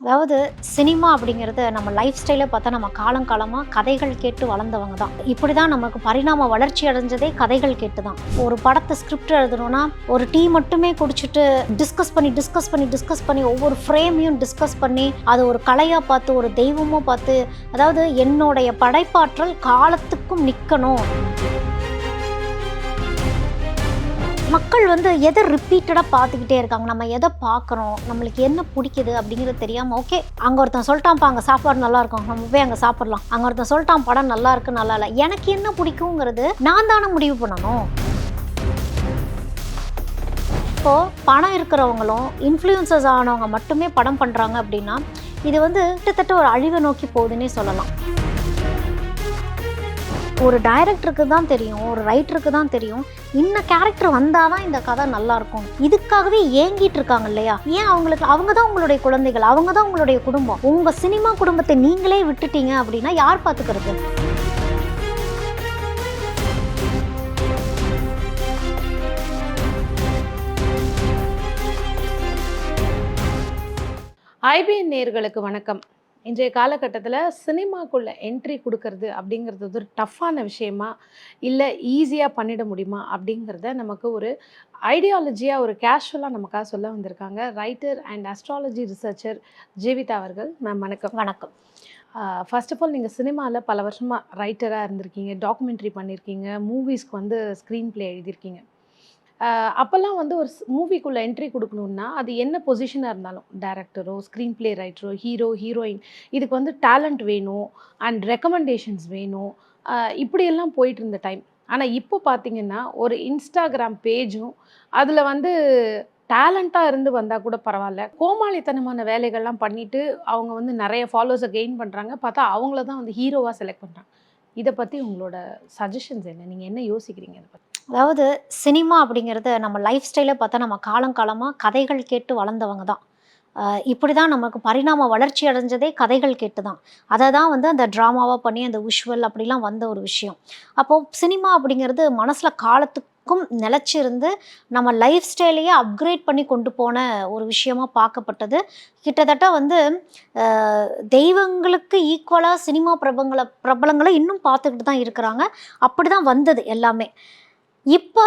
அதாவது சினிமா அப்படிங்கிறது நம்ம லைஃப் ஸ்டைலை பார்த்தா நம்ம காலங்காலமாக கதைகள் கேட்டு வளர்ந்தவங்க தான். இப்படி தான் நமக்கு பரிணாம வளர்ச்சி அடைஞ்சதே கதைகள் கேட்டு தான். ஒரு படத்தை ஸ்கிரிப்ட் எழுதணும்னா ஒரு டீ மட்டுமே குடிச்சிட்டு டிஸ்கஸ் பண்ணி டிஸ்கஸ் பண்ணி டிஸ்கஸ் பண்ணி ஒவ்வொரு ஃப்ரேமையும் டிஸ்கஸ் பண்ணி அதை ஒரு கலையாக பார்த்து ஒரு தெய்வமாக பார்த்து அதாவது என்னுடைய படைப்பாற்றல் காலத்துக்கும் நிற்கணும் மக்கள் வந்து எதை ரிப்பீட்டடாக பார்த்துக்கிட்டே இருக்காங்க? நம்ம எதை பார்க்குறோம்? நம்மளுக்கு என்ன பிடிக்குது அப்படிங்கிறது தெரியாமல் ஓகே அங்கே ஒருத்தன் சொல்லிட்டான்ப்பா அங்கே சாப்பாடு நல்லா இருக்கும். நம்ம போய் அங்கே சாப்பிட்லாம். அங்கே ஒருத்தன் சொல்லிட்டான் படம் நல்லா இருக்கு நல்லா இல்லை. எனக்கு என்ன பிடிக்குங்கிறது நான் தானே முடிவு பண்ணணும். இப்போது பணம் இருக்கிறவங்களும் இன்ஃப்ளூயன்சஸ் ஆனவங்க மட்டுமே படம் பண்ணுறாங்க அப்படின்னா இது வந்து கிட்டத்தட்ட ஒரு அழிவை நோக்கி போகுதுன்னே சொல்லலாம். ஒரு டைரக்டருக்கு தான் தெரியும் ஒரு ரைட்டருக்கு தான் தெரியும். இந்த கேரக்டர் வந்தால் தான் இந்த கதை நல்லா இருக்கும் இதுக்காகவே ஏங்கிட்டு இருக்காங்க இல்லையா? ஏன் அவங்களுக்கு அவங்க தான் உங்களுடைய குழந்தைகள் அவங்க தான் உங்களுடைய குடும்பம். உங்கள் சினிமா குடும்பத்தை நீங்களே விட்டுட்டீங்க அப்படின்னா யார் பார்த்துக்கிறது ஐபிஎன் நேர்களுக்கு வணக்கம். இன்றைய காலகட்டத்தில் சினிமாக்குள்ளே என்ட்ரி கொடுக்கறது அப்படிங்கிறது ஒரு டஃப்பான விஷயமா இல்லை ஈஸியாக பண்ணிட முடியுமா அப்படிங்கிறத நமக்கு ஒரு ஐடியாலஜியாக ஒரு கேஷுவலாக நமக்காக சொல்ல வந்திருக்காங்க. Writer and astrology researcher Jeevitha அவர்கள். மேம் வணக்கம். வணக்கம். ஃபர்ஸ்ட் ஆஃப் ஆல் நீங்கள் சினிமாவில் பல வருஷமாக ரைட்டராக இருந்திருக்கீங்க டாக்குமெண்ட்ரி பண்ணியிருக்கீங்க மூவிஸ்க்கு வந்து ஸ்க்ரீன் ப்ளே எழுதியிருக்கீங்க அப்போல்லாம் வந்து ஒரு மூவிக்குள்ளே என்ட்ரி கொடுக்கணுன்னா அது என்ன பொசிஷனாக இருந்தாலும் டேரக்டரோ ஸ்க்ரீன் ப்ளே ரைட்டரோ ஹீரோ ஹீரோயின் இதுக்கு வந்து டேலண்ட் வேணும் அண்ட் ரெக்கமெண்டேஷன்ஸ் வேணும். இப்படியெல்லாம் போயிட்டு இருந்த டைம் ஆனால் இப்போ பார்த்தீங்கன்னா ஒரு இன்ஸ்டாகிராம் பேஜும் அதில் வந்து டேலண்ட்டாக இருந்து வந்தால் கூட பரவாயில்ல. கோமாளித்தனமான வேலைகள்லாம் பண்ணிவிட்டு அவங்க வந்து நிறைய ஃபாலோவர்ஸை கெயின் பண்ணுறாங்க பார்த்தா அவங்கள தான் வந்து ஹீரோவாக செலக்ட் பண்ணுறாங்க இதை பற்றி உங்களோட சஜஷன்ஸ் என்ன? நீங்கள் என்ன யோசிக்கிறீங்க இதை பற்றி அதாவது சினிமா அப்படிங்கிறது நம்ம லைஃப் ஸ்டைலை பார்த்தா நம்ம காலங்காலமாக கதைகள் கேட்டு வளர்ந்தவங்க தான். இப்படி தான் நமக்கு பரிணாம வளர்ச்சி அடைஞ்சதே கதைகள் கேட்டு தான் அதை தான் வந்து அந்த ட்ராமாவாக பண்ணி அந்த விஷுவல் அப்படிலாம் வந்த ஒரு விஷயம். அப்போது சினிமா அப்படிங்கிறது மனசில் காலத்துக்கும் நிலச்சிருந்து நம்ம லைஃப் ஸ்டைலையே அப்கிரேட் பண்ணி கொண்டு போன ஒரு விஷயமா பார்க்கப்பட்டது. கிட்டத்தட்ட வந்து தெய்வங்களுக்கு ஈக்குவலாக சினிமா பிரபங்களை பிரபலங்களை இன்னும் பார்த்துக்கிட்டு தான் இருக்கிறாங்க. அப்படி தான் வந்தது எல்லாமே. இப்போ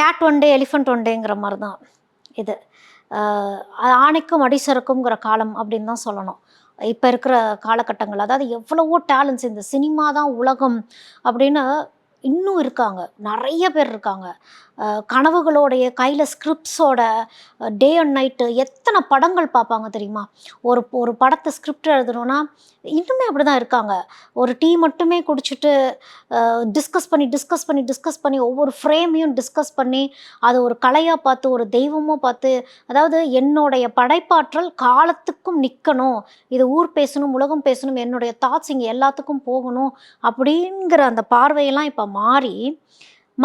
cat one day elephant one டேங்கிற மாதிரி தான் இது. ஆணைக்கும் அடிசருக்குங்கிற காலம் அப்படின்னு தான் சொல்லணும். இப்போ இருக்கிற காலகட்டங்கள் அதாவது எவ்வளவோ டேலண்ட்ஸ் இந்த சினிமா தான் உலகம் அப்படின்னு இன்னும் இருக்காங்க. நிறைய பேர் இருக்காங்க. கனவுகளோடைய கையில் ஸ்கிரிப்ட்ஸோட டே அண்ட் நைட்டு எத்தனை படங்கள் பார்ப்பாங்க தெரியுமா? ஒரு ஒரு படத்தை ஸ்கிரிப்ட் எழுதணும்னா இன்னுமே அப்படி தான் இருக்காங்க. ஒரு டீ மட்டுமே குடிச்சிட்டு டிஸ்கஸ் பண்ணி டிஸ்கஸ் பண்ணி டிஸ்கஸ் பண்ணி ஒவ்வொரு ஃப்ரேமையும் டிஸ்கஸ் பண்ணி அதை ஒரு கலையாக பார்த்து ஒரு தெய்வமாக பார்த்து அதாவது என்னுடைய படைப்பாற்றல் காலத்துக்கும் நிற்கணும் இது ஊர் பேசணும் உலகம் பேசணும் என்னுடைய தாட்ஸ் இங்கே எல்லாத்துக்கும் போகணும் அப்படிங்கிற அந்த பார்வையெல்லாம் இப்போ மாறி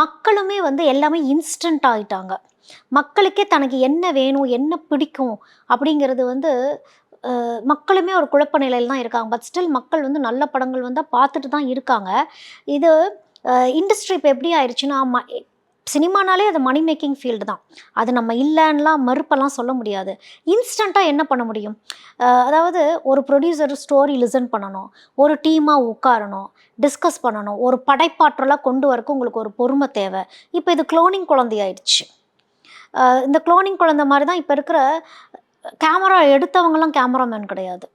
மக்களுமே வந்து எல்லாமே இன்ஸ்டன்ட் ஆகிட்டாங்க மக்களுக்கே தனக்கு என்ன வேணும் என்ன பிடிக்கும் அப்படிங்கிறது வந்து மக்களுமே ஒரு குழப்ப நிலையில் தான் இருக்காங்க. பட் ஸ்டில் மக்கள் வந்து நல்ல படங்கள் வந்தால் பார்த்துட்டு தான் இருக்காங்க. இது இண்டஸ்ட்ரி இப்போ எப்படி ஆயிடுச்சுன்னா சினிமானாலே அது மணி மேக்கிங் ஃபீல்டு தான். அது நம்ம இல்லைன்னெலாம் மறுப்பெல்லாம் சொல்ல முடியாது. இன்ஸ்டண்ட்டாக என்ன பண்ண முடியும்? அதாவது ஒரு ப்ரொடியூசர் ஸ்டோரி லிசன் பண்ணணும். ஒரு டீமாக உட்காரணும். டிஸ்கஸ் பண்ணணும். ஒரு படைப்பாற்றலாக கொண்டு வரக்கு உங்களுக்கு ஒரு பொறுமை தேவை. இப்போ இது குளோனிங் குழந்தையாயிடுச்சு இந்த குளோனிங் குழந்தை மாதிரி தான் இப்போ இருக்கிற கேமரா எடுத்தவங்கலாம் கேமராமேன் கிடையாது.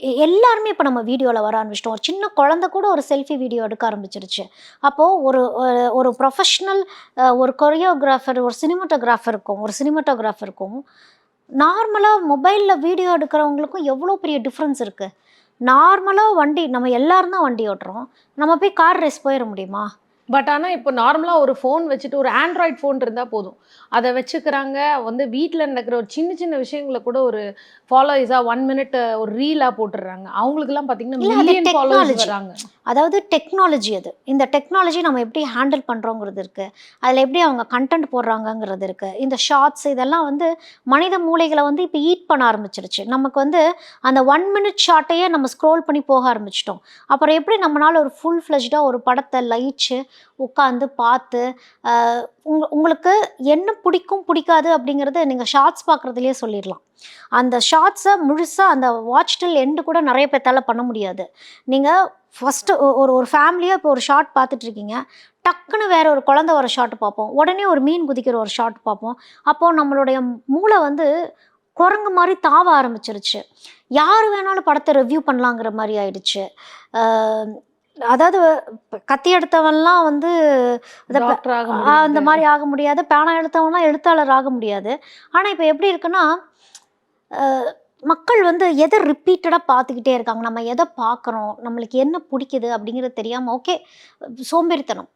எல்லாருமே இப்போ நம்ம வீடியோவில் வர ஆரம்பிச்சிட்டோம். ஒரு சின்ன குழந்த கூட ஒரு செல்ஃபி வீடியோ எடுக்க ஆரம்பிச்சிருச்சு. அப்போது ஒரு ஒரு- ப்ரொஃபஷ்னல் ஒரு கொரியோகிராஃபர் ஒரு சினிமாட்டோகிராஃபருக்கும் ஒரு சினிமாட்டோகிராஃபருக்கும் நார்மலாக மொபைலில் வீடியோ எடுக்கிறவங்களுக்கும் எவ்வளோ பெரிய டிஃப்ரென்ஸ் இருக்குது நார்மலாக வண்டி நம்ம எல்லாரும் தான் வண்டி ஓட்டுறோம். நம்ம போய் கார் ரேஸ் போயிட முடியுமா? பட் ஆனால் இப்போ நார்மலாக ஒரு ஃபோன் வச்சுட்டு ஒரு ஆண்ட்ராய்ட் ஃபோன் இருந்தால் போதும். அதை வச்சுக்கிறாங்க. வந்து வீட்டில் நடக்கிற ஒரு சின்ன சின்ன விஷயங்களை கூட ஒரு ஃபாலோயிஸாக ஒன் மினிட் ஒரு ரீலாக போட்டுடுறாங்க. அவங்களுக்குலாம் பார்த்தீங்கன்னா மில்லியன் ஃபாலோவர்ஸ். வராங்க அதாவது டெக்னாலஜி அது. இந்த டெக்னாலஜி நம்ம எப்படி ஹேண்டில் பண்ணுறோங்கிறது இருக்குது அதில் எப்படி அவங்க கண்டென்ட் போடுறாங்கங்கிறது இருக்குது இந்த ஷார்ட்ஸ் இதெல்லாம் வந்து மனித மூளைகளை வந்து இப்போ ஈட் பண்ண ஆரம்பிச்சிருச்சு. நமக்கு வந்து அந்த ஒன் மினிட் ஷார்ட்டையே நம்ம ஸ்க்ரோல் பண்ணி போக ஆரம்பிச்சிட்டோம். அப்புறம் எப்படி நம்மளால் ஒரு ஃபுல் ஃப்ளெஜ்டாக ஒரு படத்தை லயிச்சு உட்காந்து பார்த்து ஆஹ் உங்க உங்களுக்கு என்ன பிடிக்கும் பிடிக்காது அப்படிங்கிறது நீங்கள் ஷார்ட்ஸ் பார்க்குறதுலேயே சொல்லிடலாம். அந்த ஷார்ட்ஸை முழுசாக அந்த வாட்ச் டில் எண்டு கூட நிறைய பேர்த்தால பண்ண முடியாது. நீங்கள் ஃபஸ்ட்டு ஒரு ஒரு ஃபேமிலியாக இப்போ ஒரு ஷார்ட் பார்த்துட்டு இருக்கீங்க டக்குன்னு வேற ஒரு குழந்தை வர ஷாட் பார்ப்போம். உடனே ஒரு மீன் குதிக்கிற ஒரு ஷாட் பார்ப்போம். அப்போது நம்மளுடைய மூளை வந்து குரங்கு மாதிரி தாவ ஆரம்பிச்சிருச்சு. யார் வேணாலும் படத்தை ரிவ்யூ பண்ணலாங்கிற மாதிரி ஆயிடுச்சு. அதாவது கத்தி எடுத்தவன்லாம் வந்து அந்த. மாதிரி ஆக முடியாது. பேனா எடுத்தவங்களாம் எழுத்தாளர் ஆக முடியாது. ஆனால் இப்போ எப்படி இருக்குன்னா மக்கள் வந்து எதை ரிப்பீட்டடாக பார்த்துக்கிட்டே இருக்காங்க? நம்ம எதை பார்க்குறோம்? நம்மளுக்கு என்ன பிடிக்குது அப்படிங்கிறது தெரியாமல் ஓகே சோம்பேறித்தனம்.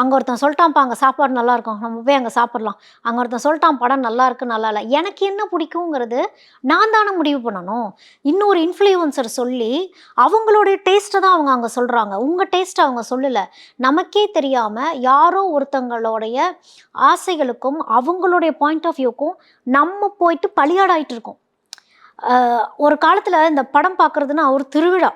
அங்கே ஒருத்தன் சொல்லிட்டான்ப்பா அங்கே சாப்பாடு நல்லா இருக்கும். நம்ம போய் அங்கே சாப்பிட்லாம். அங்கே ஒருத்தன் சொல்லிட்டான் படம் நல்லா இருக்கு நல்லா இல்லை. எனக்கு என்ன பிடிக்குங்கிறது நான் தானே முடிவு பண்ணணும். இன்னொரு இன்ஃப்ளூயன்சர் சொல்லி அவங்களுடைய டேஸ்ட்டை தான் அவங்க அங்கே சொல்கிறாங்க உங்கள் டேஸ்ட்டை அவங்க சொல்லலை. நமக்கே தெரியாமல் யாரோ ஒருத்தங்களுடைய ஆசைகளுக்கும் அவங்களுடைய பாயிண்ட் ஆஃப் வியூக்கும் நம்ம போயிட்டு பலியாடாயிட்டு இருக்கோம். ஒரு காலத்தில் இந்த படம் பார்க்குறதுன்னா ஒரு திருவிழா.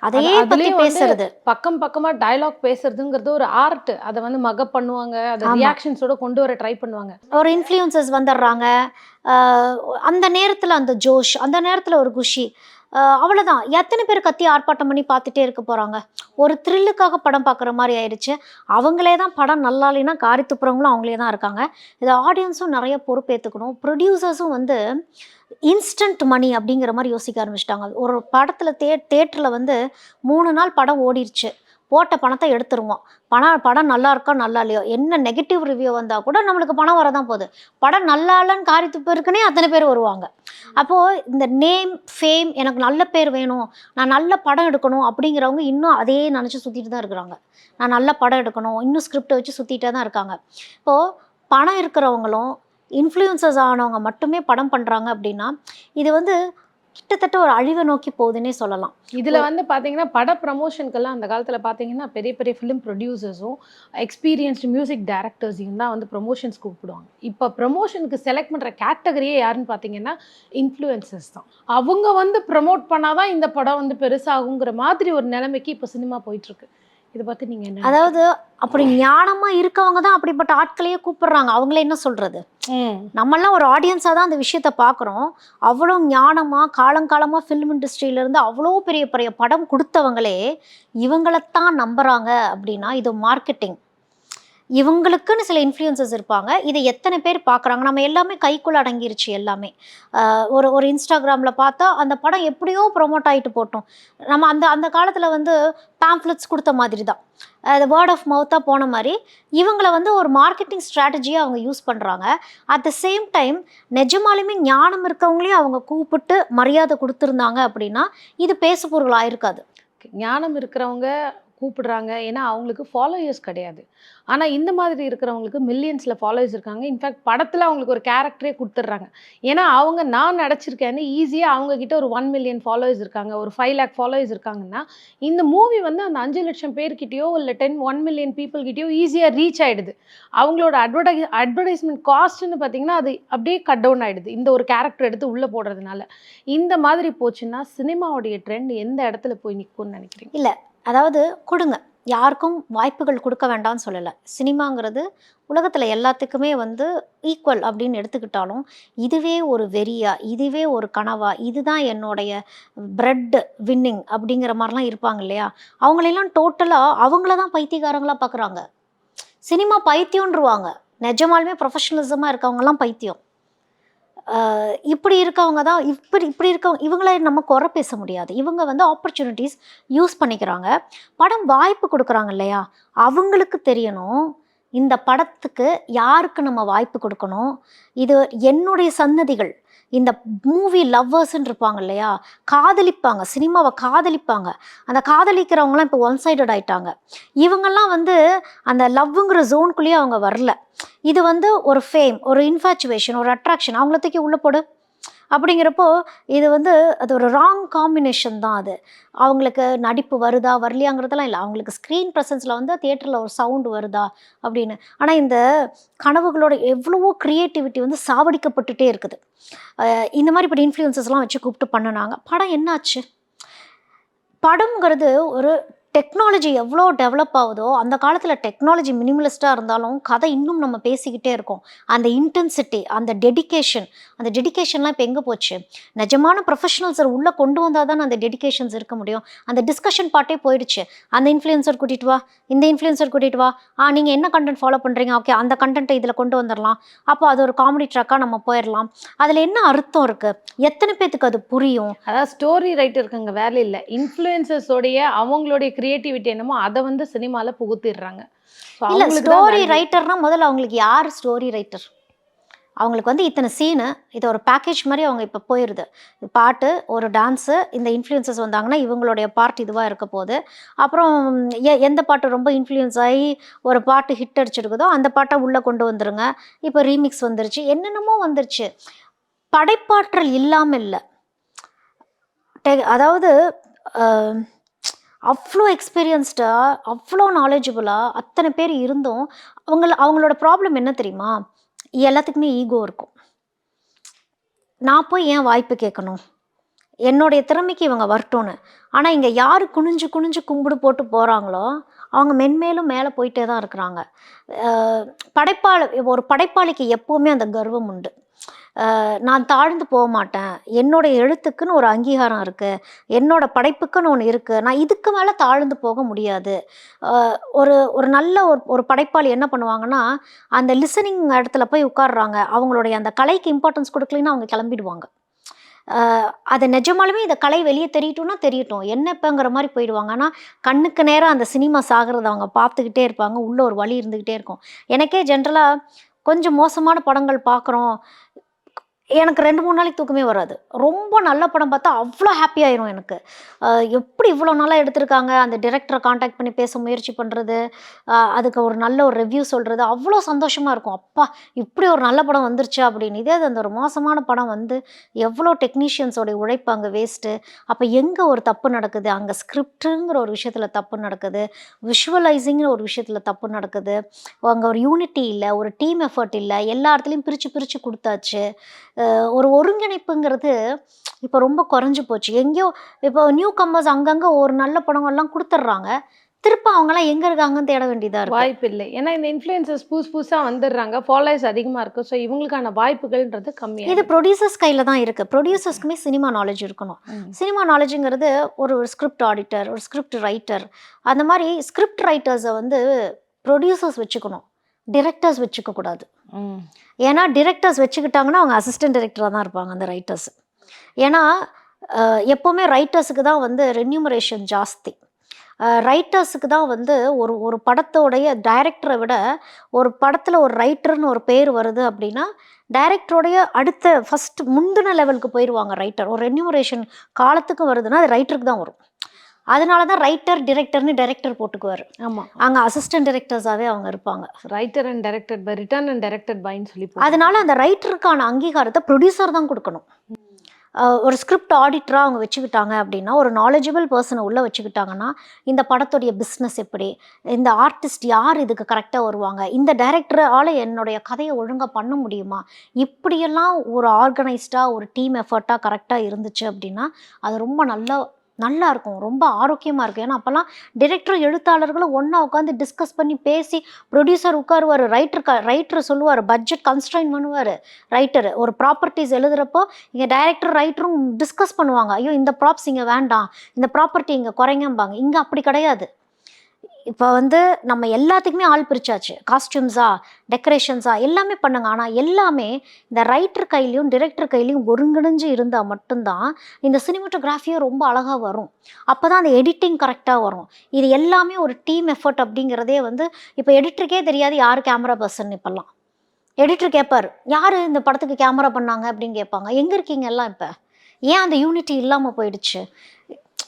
அதையே வந்து பேசுறது. பக்கம் பக்கமா டயலாக் பேசுறதுங்கிறது ஒரு ஆர்ட் அதை வந்து மகப் பண்ணுவாங்க. அதை. ரியாக்ஷன்ஸோட கொண்டு வர ட்ரை பண்ணுவாங்க. ஒரு இன்ஃப்ளூயன்சஸ் வந்துடுறாங்க. அந்த நேரத்தில் அந்த ஜோஷ் அந்த நேரத்தில் ஒரு குஷி. ஆஹ் அவ்வளவுதான். எத்தனை பேர் கத்தி ஆர்ப்பாட்டம் பண்ணி பார்த்துட்டே இருக்க போகிறாங்க ஒரு த்ரில்லுக்காக படம் பார்க்குற மாதிரி ஆயிடுச்சு அவங்களே தான் படம் நல்லா இல்லைன்னா காரி துப்புறவங்களும் அவங்களே தான் இருக்காங்க. இது ஆடியன்ஸும் நிறைய பொறுப்பேற்றுக்கணும் ப்ரொடியூசர்ஸும் வந்து இன்ஸ்டன்ட் மணி அப்படிங்கிற மாதிரி யோசிக்க ஆரம்பிச்சிட்டாங்க. ஒரு படத்தில் தே தேட்டரில் வந்து மூணு நாள் படம் ஓடிருச்சு. போட்ட பணத்தை எடுத்துருவோம். பணம் படம் நல்லா இருக்கா நல்லா இல்லையோ என்ன நெகட்டிவ் ரிவ்யூ வந்தால் கூட நம்மளுக்கு பணம் வரதான் போகுது. படம் நல்லா இல்லைன்னு காரித்து பேருக்குனே அத்தனை பேர் வருவாங்க. அப்போது இந்த நேம் ஃபேம் எனக்கு நல்ல பேர் வேணும். நான் நல்ல படம் எடுக்கணும் அப்படிங்கிறவங்க இன்னும் அதே நினச்சி சுற்றிட்டு தான் இருக்கிறாங்க. நான் நல்ல படம் எடுக்கணும். இன்னும் ஸ்கிரிப்டை வச்சு சுற்றிட்டே தான் இருக்காங்க. இப்போது பணம் இருக்கிறவங்களும் இன்ஃப்ளூயன்சஸ் ஆனவங்க மட்டுமே படம் பண்ணுறாங்க அப்படின்னா இது வந்து கிட்டத்தட்ட ஒரு அழிவை நோக்கி போகுதுன்னே சொல்லலாம். இதில் வந்து பார்த்தீங்கன்னா பட ப்ரமோஷனுக்கெல்லாம் அந்த காலத்தில் பார்த்தீங்கன்னா பெரிய பெரிய ஃபிலிம் ப்ரொடியூசர்ஸும் எக்ஸ்பீரியன்ஸ்டு மியூசிக் டேரக்டர்ஸையும் தான் வந்து ப்ரொமோஷன்ஸ் கூப்பிடுவாங்க. இப்போ ப்ரமோஷனுக்கு செலக்ட் பண்ணுற கேட்டகரியே யாருன்னு பார்த்தீங்கன்னா இன்ஃப்ளூயன்சஸ் தான். அவங்க வந்து ப்ரமோட் பண்ணாதான் இந்த படம் வந்து பெருசாகுங்கிற மாதிரி ஒரு நிலைமைக்கு இப்போ சினிமா போயிட்டுருக்கு இதை பத்தி நீங்க என்ன அதாவது அப்படி ஞானமா இருக்கவங்க தான் அப்படிப்பட்ட ஆட்களையே கூப்பிடுறாங்க. அவங்கள என்ன சொல்றது? ம். நம்மெல்லாம் ஒரு ஆடியன்ஸாக தான் அந்த விஷயத்த பார்க்குறோம். அவ்வளோ ஞானமாக காலங்காலமாக ஃபிலிம் இண்டஸ்ட்ரியிலேருந்து அவ்வளோ பெரிய பெரிய படம் கொடுத்தவங்களே இவங்களைத்தான் நம்புகிறாங்க அப்படின்னா இது மார்க்கெட்டிங் இவங்களுக்குன்னு சில இன்ஃப்ளூயன்சஸ் இருப்பாங்க. இதை எத்தனை பேர் பார்க்குறாங்க? நம்ம எல்லாமே கைக்குள்ள அடங்கிருச்சு எல்லாமே. ஒரு ஒரு இன்ஸ்டாகிராமில் பார்த்தா அந்த படம் எப்படியோ ப்ரொமோட் ஆகிட்டு போட்டோம். நம்ம அந்த அந்த காலத்தில் வந்து பேம்ப்ளெட்ஸ் கொடுத்த மாதிரி தான் அது வேர்ட் ஆஃப் மவுத்தாக போன மாதிரி இவங்கள வந்து ஒரு மார்க்கெட்டிங் ஸ்ட்ராட்டஜியாக அவங்க யூஸ் பண்ணுறாங்க அட் த சேம் டைம் நிஜமாலுமே ஞானம் இருக்கவங்களையும் அவங்க கூப்பிட்டு மரியாதை கொடுத்துருந்தாங்க அப்படின்னா இது பேசுபொருள் ஆயிருக்காது ஞானம் இருக்கிறவங்க கூப்பிடுறாங்க. ஏன்னா அவங்களுக்கு ஃபாலோயர்ஸ் கிடையாது. ஆனால் இந்த மாதிரி இருக்கிறவங்களுக்கு மில்லியன்ஸில் ஃபாலோயர்ஸ் இருக்காங்க. இன்ஃபேக்ட் படத்தில் அவங்களுக்கு ஒரு கேரக்டரே கொடுத்துட்றாங்க. ஏன்னா அவங்க நான் நடிச்சிருக்கேன்னு ஈஸியாக அவங்கக்கிட்ட ஒரு ஒன் மில்லியன் ஃபாலோயர்ஸ் இருக்காங்க. ஒரு ஃபைவ் லேக் ஃபாலோயர்ஸ் இருக்காங்கன்னா இந்த மூவி வந்து அந்த அஞ்சு லட்சம் பேர்கிட்டயோ இல்லை டென் ஒன் மில்லியன் பீப்புள்கிட்டயோ ஈஸியாக ரீச் ஆகிடுது அவங்களோட அட்வர்டை அட்வர்டைஸ்மெண்ட் காஸ்ட்னு பார்த்தீங்கன்னா அது அப்படியே கட் டவுன் ஆகிடுது இந்த ஒரு கேரக்டர் எடுத்து உள்ளே போடுறதுனால. இந்த மாதிரி போச்சுன்னா சினிமாவுடைய ட்ரெண்ட் எந்த இடத்துல போய் நிற்கும்னு நினைக்கிறீங்க? இல்லை. அதாவது கொடுங்க. யாருக்கும் வாய்ப்புகள் கொடுக்க வேண்டாம்னு சொல்லலை. சினிமாங்கிறது உலகத்தில் எல்லாத்துக்குமே வந்து ஈக்குவல் அப்படின்னு எடுத்துக்கிட்டாலும் இதுவே ஒரு வெறியா இதுவே ஒரு கனவா இதுதான் என்னுடைய பிரெட் வின்னிங் அப்படிங்கிற மாதிரிலாம் இருப்பாங்க இல்லையா? அவங்களெல்லாம் டோட்டலாக அவங்கள தான் பைத்தியக்காரங்களாக பார்க்குறாங்க சினிமா பைத்தியம்ன்றவாங்க. நிஜமாலுமே ப்ரொஃபஷனலிசமாக இருக்கவங்கலாம் பைத்தியம். இப்படி இருக்கவங்க தான் இப்படி இப்படி இருக்கவங்க இவங்கள நம்ம குறை பேச முடியாது. இவங்க வந்து ஆப்பர்ச்சுனிட்டிஸ் யூஸ் பண்ணிக்கிறாங்க. படம் வாய்ப்பு கொடுக்குறாங்க இல்லையா? அவங்களுக்கு தெரியணும் இந்த படத்துக்கு யாருக்கு நம்ம வாய்ப்பு கொடுக்கணும்? இது என்னுடைய சன்னதிகள் இந்த மூவி லவ்வர்ஸ்ன்னு இருப்பாங்க இல்லையா? காதலிப்பாங்க. சினிமாவை காதலிப்பாங்க. அந்த காதலிக்கிறவங்களாம் இப்போ ஒன் சைடட் ஆயிட்டாங்க. இவங்கெல்லாம் வந்து அந்த லவ்வுங்கிற ஜோனுக்குள்ளேயே அவங்க வரல. இது வந்து ஒரு ஃபேம் ஒரு இன்ஃபாச்சுவேஷன் ஒரு அட்ராக்ஷன் அவங்கள தூக்கி உள்ளே போடு. அப்படிங்கிறப்போ இது வந்து அது ஒரு ராங் காம்பினேஷன் தான் அது. அவங்களுக்கு நடிப்பு வருதா வரலையாங்கிறதெல்லாம் இல்லை. அவங்களுக்கு ஸ்க்ரீன் ப்ரெசன்ஸில் வந்து தியேட்டரில் ஒரு சவுண்டு வருதா அப்படின்னு. ஆனால் இந்த கனவுகளோட எவ்வளவோ க்ரியேட்டிவிட்டி வந்து சாவடிக்கப்பட்டுட்டே இருக்குது. இந்த மாதிரி இப்படி இன்ஃப்ளூயன்சஸ்லாம் வச்சு கூப்பிட்டு பண்ணினாங்க. படம் என்னாச்சு? படம்ங்கிறது ஒரு டெக்னாலஜி எவ்வளோ டெவலப் ஆகுதோ அந்த காலத்தில் டெக்னாலஜி மினிமலிஸ்ட்டாக இருந்தாலும் கதை இன்னும் நம்ம பேசிக்கிட்டே இருக்கோம். அந்த இன்டென்சிட்டி அந்த டெடிகேஷன் அந்த டெடிகேஷன்லாம் இப்போ எங்கே போச்சு? நிஜமான ப்ரொஃபஷனல்ஸை உள்ளே கொண்டு வந்தால் தான் அந்த டெடிகேஷன்ஸ் இருக்க முடியும். அந்த டிஸ்கஷன் பார்ட்டே போயிடுச்சு. அந்த இன்ஃப்ளூயன்சர் கூட்டிகிட்டு வா இந்த இன்ஃப்ளூயன்சர் கூட்டிகிட்டு வா. ஆ நீங்கள் என்ன கண்டென்ட் ஃபாலோ பண்ணுறீங்க ஓகே அந்த கண்டென்ட்டை இதில் கொண்டு வந்துடலாம் அப்போ அது ஒரு காமெடி ட்ராக்காக நம்ம போயிடலாம் அதில் என்ன அர்த்தம் இருக்குது எத்தனை பேத்துக்கு அது புரியும்? அதாவது ஸ்டோரி ரைட்டருக்குங்க வேலை இல்லை. இன்ஃப்ளூயன்சர்ஸோடைய அவங்களுடைய கிரியேட்டிவிட்டி என்னமோ அதை வந்து சினிமாவில் புகுத்திடுறாங்க. இல்ல ஸ்டோரி. ரைட்டர்னா முதல்ல அவங்களுக்கு யார் ஸ்டோரி ரைட்டர் அவங்களுக்கு வந்து இத்தனை சீனு இது ஒரு பேக்கேஜ் மாதிரி அவங்க இப்போ போயிடுது பாட்டு ஒரு டான்ஸு இந்த இன்ஃப்ளூயன்சஸ் வந்தாங்கன்னா இவங்களுடைய பார்ட் இதுவாக இருக்க போகுது. அப்புறம் எ எந்த பாட்டு ரொம்ப இன்ஃப்ளூயன்ஸ் ஆகி ஒரு பாட்டு ஹிட் அடிச்சிருக்குதோ அந்த பாட்டை உள்ளே கொண்டு வந்துருங்க. இப்போ ரீமிக்ஸ் வந்துருச்சு என்னென்னமோ வந்துருச்சு. படைப்பாற்றல் இல்லாமல் இல்லை. அதாவது அவ்வளோ எக்ஸ்பீரியன்ஸ்டாக அவ்வளோ நாலேஜபுளாக அத்தனை பேர் இருந்தும் அவங்கள அவங்களோட ப்ராப்ளம் என்ன தெரியுமா? எல்லாத்துக்குமே ஈகோ இருக்கும். நான் போய் ஏன் வாய்ப்பு கேட்கணும்? என்னுடைய திறமைக்கு இவங்க வரட்டும்னு. ஆனால் இங்கே யார் குனிஞ்சு குனிஞ்சு கும்பிடு போட்டு போகிறாங்களோ அவங்க மென்மேலும் மேலே போயிட்டே தான் இருக்கிறாங்க. படைப்பாளி ஒரு படைப்பாளிக்கு எப்போவுமே அந்த கர்வம் உண்டு. நான் தாழ்ந்து போக மாட்டேன். என்னோட எழுத்துக்குன்னு ஒரு அங்கீகாரம் இருக்குது என்னோட படைப்புக்குன்னு ஒன்று இருக்குது நான் இதுக்கு மேலே தாழ்ந்து போக முடியாது. ஒரு ஒரு நல்ல ஒரு ஒரு படைப்பாளி என்ன பண்ணுவாங்கன்னா அந்த லிசனிங் இடத்துல போய் உட்காடுறாங்க அவங்களுடைய அந்த கலைக்கு இம்பார்ட்டன்ஸ் கொடுக்கலைன்னா அவங்க கிளம்பிடுவாங்க. அதை அது நிஜமாலுமே இந்த கலை வெளியே தெரியட்டும்னா தெரியட்டும். என்ன இப்போங்கிற மாதிரி போயிடுவாங்க. ஆனால் கண்ணுக்கு நேரம் அந்த சினிமா சாகிறத அவங்க பார்த்துக்கிட்டே இருப்பாங்க. உள்ள ஒரு வழி இருந்துக்கிட்டே இருக்கும். எனக்கே ஜென்ரலாக கொஞ்சம் மோசமான படங்கள் பார்க்குறோம். எனக்கு ரெண்டு மூணு நாளைக்கு தூக்கமே வராது. ரொம்ப நல்ல படம் பார்த்தா அவ்வளோ ஹாப்பி ஆயிரும் எனக்கு. எப்படி இவ்வளோ நாளாக எடுத்திருக்காங்க? அந்த டிரெக்டரை காண்டாக்ட் பண்ணி பேச முயற்சி பண்ணுறது அதுக்கு ஒரு நல்ல ஒரு ரிவ்யூ சொல்கிறது அவ்வளோ சந்தோஷமாக இருக்கும். அப்பா இப்படி ஒரு நல்ல படம் வந்துருச்சு அப்படின்னு. இதே அது அந்த ஒரு மோசமான படம் வந்து எவ்வளோ டெக்னீஷியன்ஸோடைய உழைப்பு அங்கே வேஸ்ட்டு அப்போ எங்கே ஒரு தப்பு நடக்குது? அங்கே ஸ்கிரிப்டுங்கிற ஒரு விஷயத்தில் தப்பு நடக்குது. விஷுவலைசிங்கிற ஒரு விஷயத்தில் தப்பு நடக்குது. அங்கே ஒரு யூனிட்டி இல்லை ஒரு டீம் எஃபர்ட் இல்லை எல்லா இடத்துலையும் பிரித்து பிரித்து கொடுத்தாச்சு. ஒரு ஒருங்கிணைப்புங்கிறது இப்போ ரொம்ப குறைஞ்சு போச்சு. எங்கேயோ இப்போ நியூ கம்மர்ஸ் அங்கங்கே ஒரு நல்ல படங்கள்லாம் கொடுத்துட்றாங்க திரும்ப அவங்களாம் எங்கே இருக்காங்கன்னு தேட வேண்டியதாக இருக்கு. வாய்ப்பு இல்லை ஏன்னா இந்த இன்ஃப்ளூயன்சஸ் புதுசு புதுசாக வந்துடுறாங்க ஃபாலோயர்ஸ் அதிகமாக இருக்கு. ஸோ இவங்களுக்கான வாய்ப்புகள்ன்றது இது கம்மியாக ப்ரொடியூசர்ஸ் கையில் தான் இருக்குது ப்ரொடியூசர்ஸ்க்குமே சினிமா நாலேஜ் இருக்கணும். சினிமா நாலேஜுங்கிறது ஒரு ஒரு ஸ்கிரிப்ட் ஆடிட்டர் ஒரு ஸ்கிரிப்ட் ரைட்டர் அந்த மாதிரி ஸ்கிரிப்ட் ரைட்டர்ஸை வந்து ப்ரொடியூசர்ஸ் வச்சுக்கணும். டிரெக்டர்ஸ் வச்சுக்க கூடாது ஏன்னா டிரெக்டர்ஸ் வச்சுக்கிட்டாங்கன்னா அவங்க அசிஸ்டன்ட் டிரெக்டராக தான் இருப்பாங்க அந்த ரைட்டர்ஸ் ஏன்னா எப்போவுமே ரைட்டர்ஸுக்கு தான் வந்து ரென்யூமரேஷன் ஜாஸ்தி. ரைட்டர்ஸுக்கு தான் வந்து ஒரு ஒரு படத்தோடைய டைரக்டரை விட ஒரு படத்தில் ஒரு ரைட்டர்னு ஒரு பேர் வருது அப்படின்னா டைரக்டருடைய அடுத்த ஃபஸ்ட் முந்தின லெவலுக்கு போயிடுவாங்க ரைட்டர் ஒரு ரென்யூமரேஷன் காலத்துக்கு வருதுன்னா அது ரைட்டருக்கு தான் வரும். அதனால தான் ரைட்டர் டிரெக்டர்னு டைரக்டர் போட்டுக்குவார். ஆமாம் அங்கே அசிஸ்டன்ட் டிரெக்டர்ஸாகவே அவங்க இருப்பாங்க. Writer and directed by written and directed பைன்னு சொல்லி அதனால அந்த ரைட்டருக்கான அங்கீகாரத்தை ப்ரொடியூசர் தான் கொடுக்கணும். ஒரு ஸ்கிரிப்ட் ஆடிட்டராக அவங்க வச்சுக்கிட்டாங்க அப்படின்னா ஒரு நாலேஜபிள் பர்சனை உள்ளே வச்சுக்கிட்டாங்கன்னா இந்த படத்துடைய பிஸ்னஸ் எப்படி? இந்த ஆர்டிஸ்ட் யார் இதுக்கு கரெக்டாக வருவாங்க? இந்த டைரக்டரால் என்னுடைய கதையை ஒழுங்காக பண்ண முடியுமா? இப்படியெல்லாம் ஒரு ஆர்கனைஸ்டாக ஒரு டீம் எஃபர்ட்டாக கரெக்டாக இருந்துச்சு அப்படின்னா அது ரொம்ப நல்லா நல்லா இருக்கும் ரொம்ப ஆரோக்கியமாக இருக்கும். ஏன்னா அப்போல்லாம் டிரெக்டரும் எழுத்தாளர்களும் ஒன்றா உட்காந்து டிஸ்கஸ் பண்ணி பேசி ப்ரொடியூசர் உட்காருவார் ரைட்டர் க ரைட்டர் சொல்லுவார் பட்ஜெட் கன்ஸ்ட்ரைன் பண்ணுவார் ரைட்டர் ஒரு ப்ராப்பர்ட்டிஸ் எழுதுகிறப்போ இங்கே டைரக்டர் ரைட்டரும் டிஸ்கஸ் பண்ணுவாங்க. ஐயோ இந்த ப்ராப்ஸ் இங்கே வேண்டாம் இந்த ப்ராப்பர்ட்டி இங்கே குறைங்கம்பாங்க. இங்கே அப்படி கிடையாது. இப்போ வந்து நம்ம எல்லாத்துக்குமே ஆள் பிரிச்சாச்சு. காஸ்டியூம்ஸா டெக்கரேஷன்ஸா எல்லாமே பண்ணுங்க. ஆனால் எல்லாமே இந்த ரைட்டர் கையிலையும் டிரெக்டர் கையிலையும் ஒருங்கிணைஞ்சு இருந்தால் மட்டும்தான் இந்த சினிமாட்டோகிராஃபியும் ரொம்ப அழகாக வரும். அப்போ தான் அந்த எடிட்டிங் கரெக்டாக வரும். இது எல்லாமே ஒரு டீம் எஃபர்ட் அப்படிங்கிறதே வந்து இப்போ எடிட்டருக்கே தெரியாது யார் கேமரா பர்சன் இப்போல்லாம். எடிட்டர் கேட்பார் யார் இந்த படத்துக்கு கேமரா பண்ணாங்க? அப்படின்னு கேட்பாங்க எங்கே இருக்கீங்க எல்லாம் இப்போ? ஏன் அந்த யூனிட்டி இல்லாமல் போயிடுச்சு?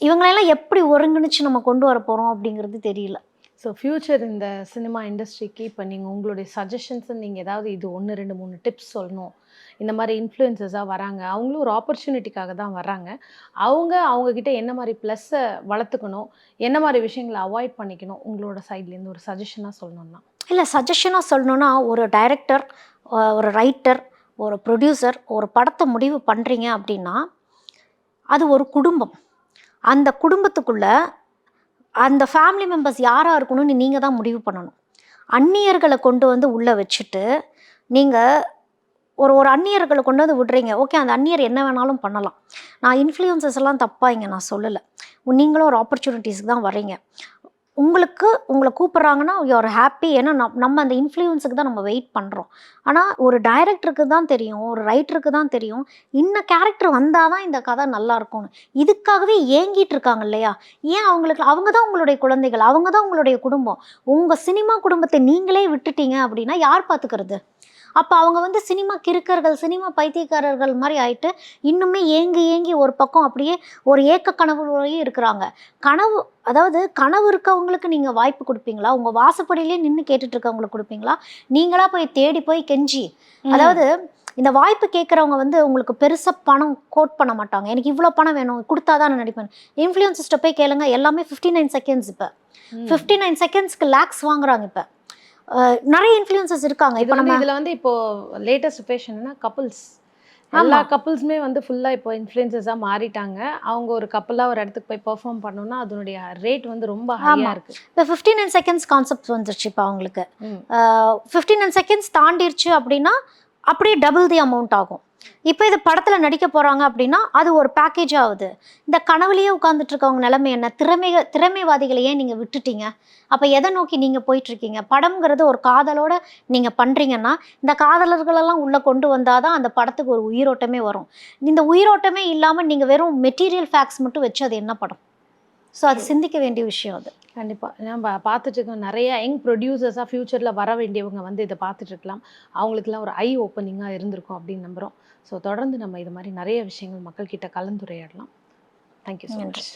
இவங்களெல்லாம் எப்படி ஒருங்கிணைச்சு நம்ம கொண்டு வர போகிறோம் அப்படிங்கிறது தெரியல. ஸோ ஃப்யூச்சர் இந்த சினிமா இண்டஸ்ட்ரிக்கு இப்போ நீங்கள் உங்களுடைய சஜஷன்ஸ் நீங்கள் ஏதாவது இது ஒன்று ரெண்டு மூணு டிப்ஸ் சொல்லணும். இந்த மாதிரி இன்ஃப்ளூயன்சஸாக வராங்க. அவங்களும் ஒரு ஆப்பர்ச்சுனிட்டிக்காக தான் வராங்க அவங்க அவங்கக்கிட்ட என்ன மாதிரி ப்ளஸ்ஸை வளர்த்துக்கணும் என்ன மாதிரி விஷயங்களை அவாய்ட் பண்ணிக்கணும் உங்களோட சைட்லேருந்து ஒரு சஜஷனாக சொல்லணும்னா? இல்லை சஜஷனாக சொல்லணும்னா ஒரு டைரக்டர் ஒரு ரைட்டர் ஒரு ப்ரொடியூசர் ஒரு படத்தை முடிவு பண்ணுறீங்க அப்படின்னா அது ஒரு குடும்பம். அந்த குடும்பத்துக்குள்ள அந்த ஃபேமிலி மெம்பர்ஸ் யாராக இருக்கணும்னு நீங்கள் தான் முடிவு பண்ணணும். அந்நியர்களை கொண்டு வந்து உள்ளே வச்சுட்டு நீங்கள் ஒரு ஒரு அந்நியர்களை கொண்டு வந்து விடுறீங்க. ஓகே அந்த அந்நியர் என்ன வேணாலும் பண்ணலாம். நான் இன்ஃப்ளூயன்சஸ் எல்லாம் தப்பா இங்கே நான் சொல்லலை. நீங்களும் ஒரு ஆப்பர்ச்சுனிட்டிஸ்க்கு தான் வரீங்க உங்களுக்கு உங்களை கூப்பிட்றாங்கன்னா யூஆர் ஹாப்பி ஏன்னா நம் நம்ம அந்த இன்ஃப்ளூயன்ஸுக்கு தான் நம்ம வெயிட் பண்ணுறோம் ஆனால் ஒரு டைரக்டருக்கு தான் தெரியும் ஒரு ரைட்டருக்கு தான் தெரியும். இன்ன கேரக்டர் வந்தால் தான் இந்த கதை நல்லா இருக்கும்னு. இதுக்காகவே ஏங்கிட்டு இருக்காங்க இல்லையா? ஏன் அவங்களுக்கு அவங்க தான் உங்களுடைய குழந்தைகள் அவங்க தான் உங்களுடைய குடும்பம். உங்கள் சினிமா குடும்பத்தை நீங்களே விட்டுட்டீங்க அப்படின்னா யார் பார்த்துக்கிறது அப்போ அவங்க வந்து சினிமா கிறுக்கர்கள் சினிமா பைத்தியக்காரர்கள் மாதிரி ஆயிட்டு இன்னுமே ஏங்கி ஏங்கி ஒரு பக்கம் அப்படியே ஒரு ஏக்க கனவுலயே இருக்கிறாங்க. கனவு அதாவது கனவு இருக்கவங்களுக்கு நீங்கள் வாய்ப்பு கொடுப்பீங்களா? உங்கள் வாசப்படியிலே நின்று கேட்டுட்டு இருக்கவங்களுக்கு கொடுப்பீங்களா? நீங்களா போய் தேடி போய் கெஞ்சி. அதாவது இந்த வாய்ப்பு கேட்குறவங்க வந்து உங்களுக்கு பெருசாக பணம் கோட் பண்ண மாட்டாங்க. எனக்கு இவ்வளோ பணம் வேணும் கொடுத்தா தான் நான் நடிப்பேன். இன்ஃப்ளூயன்சிஸ்ட்டை போய் கேளுங்க எல்லாமே ஃபிஃப்டி நைன் செகண்ட்ஸ் இப்போ ஃபிஃப்டி நைன் செகண்ட்ஸ்க்கு லேக்ஸ் வாங்குறாங்க இப்போ. நிறைய இன்ஃப்ளூயன்சஸ் இருக்காங்க. இப்போ நம்ம இதுல வந்து இப்போ லேட்டஸ்ட் ஃபேஷன்னா கப்புள்ஸ் எல்லா கப்புள்ஸுமே வந்து ஃபுல்லா இப்போ இன்ஃப்ளூயன்சஸாக மாறிட்டாங்க. அவங்க ஒரு கப்பலாக ஒரு இடத்துக்கு போய் பெர்ஃபார்ம் பண்ணணும்னா அதனுடைய ரேட் வந்து ரொம்ப ஹையா ஆமா. இருக்கு. இப்போ ஃபிஃப்டி நைன் செகண்ட்ஸ் கான்செப்ட் வந்துருச்சு இப்போ அவங்களுக்கு. ம். ஃபிஃப்டி நைன் செகண்ட்ஸ் தாண்டிருச்சு அப்படின்னா அப்படியே டபுள் தி அமௌண்ட் ஆகும். இப்போ இது படத்தில் நடிக்க போகிறாங்க அப்படின்னா அது ஒரு பேக்கேஜ் ஆகுது. இந்த கனவுலேயே உட்காந்துட்டு இருக்கவங்க நிலைமை என்ன? திறமை திறமைவாதிகளை ஏன் நீங்கள் விட்டுட்டீங்க? அப்போ எதை நோக்கி நீங்கள் போயிட்டுருக்கீங்க? படம்ங்கிறது ஒரு காதலோட நீங்கள் பண்ணுறீங்கன்னா இந்த காதலர்களெல்லாம் உள்ளே கொண்டு வந்தால் தான் அந்த படத்துக்கு ஒரு உயிரோட்டமே வரும். இந்த உயிரோட்டமே இல்லாமல் நீங்கள் வெறும் மெட்டீரியல் ஃபேக்ட்ஸ் மட்டும் வச்சு அது என்ன படம்? ஸோ அது சிந்திக்க வேண்டிய விஷயம் அது. கண்டிப்பா. நம்ம பார்த்துட்டு இருக்கோம் நிறைய யங் ப்ரொடியூசர்ஸாக ஃப்யூச்சரில் வர வேண்டியவங்க வந்து இதை பார்த்துட்டு இருக்கலாம். அவங்களுக்குலாம் ஒரு ஐ ஓப்பனிங்காக இருந்திருக்கும் அப்படின்னு நம்புகிறோம் ஸோ தொடர்ந்து நம்ம இது மாதிரி நிறைய விஷயங்கள் மக்கள்கிட்ட கலந்துரையாடலாம். Thank you so. மச்